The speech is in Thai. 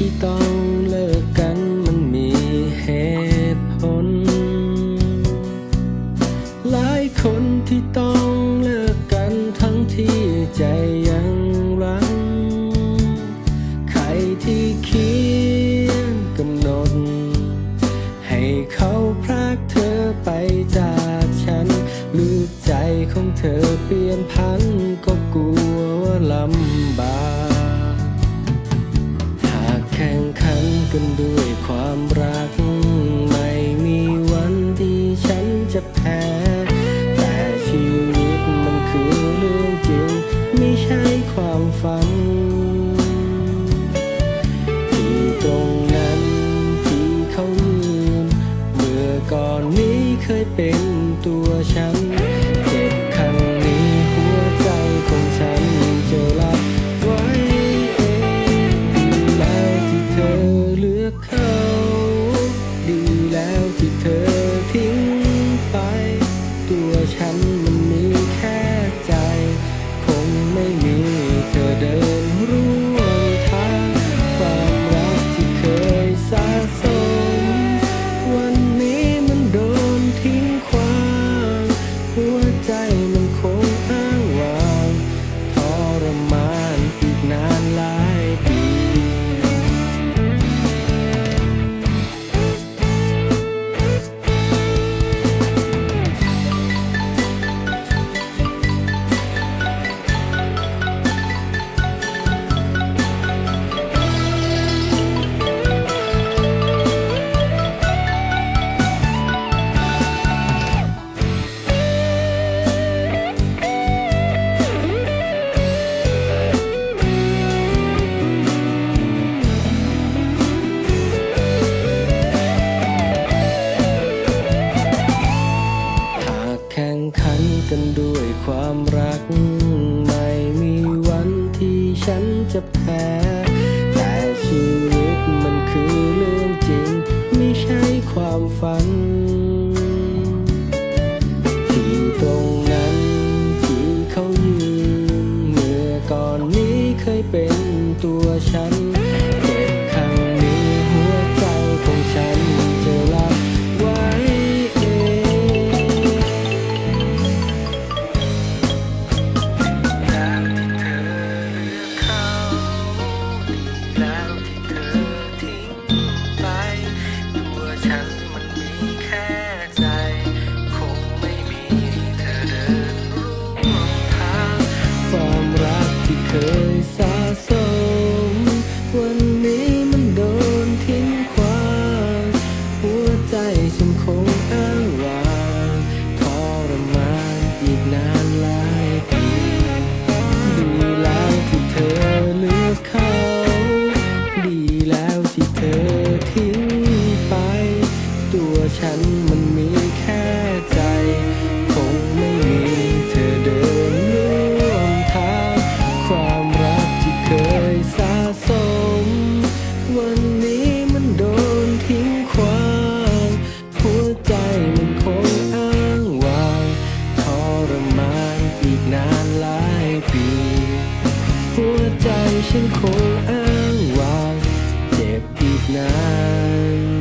ที่ต้องเลิกกันมันมีเหตุผล หลายคนที่ต้องเลิกกันทั้งที่ใจยังรัก ใครที่เขียนกำหนด ให้เขาพรากเธอไปจากฉัน หรือใจของเธอเปลี่ยนพันันด้วยความรัก ไม่มีวันที่ฉันจะแพ้ แต่ชีวิตมันคือเรื่องจริง ไม่ใช่ความฝัน ที่ตรงนั้นที่เขาลืมเมื่อก่อนนี้เคยเป็นตัวฉัน ความฝัน ที่ตรงนั้นที่เขายืนเมื่อก่อนนี้เคยเป็นตัวฉัน หัวใจฉันคงอ้างว้างเจ็บอีกนาน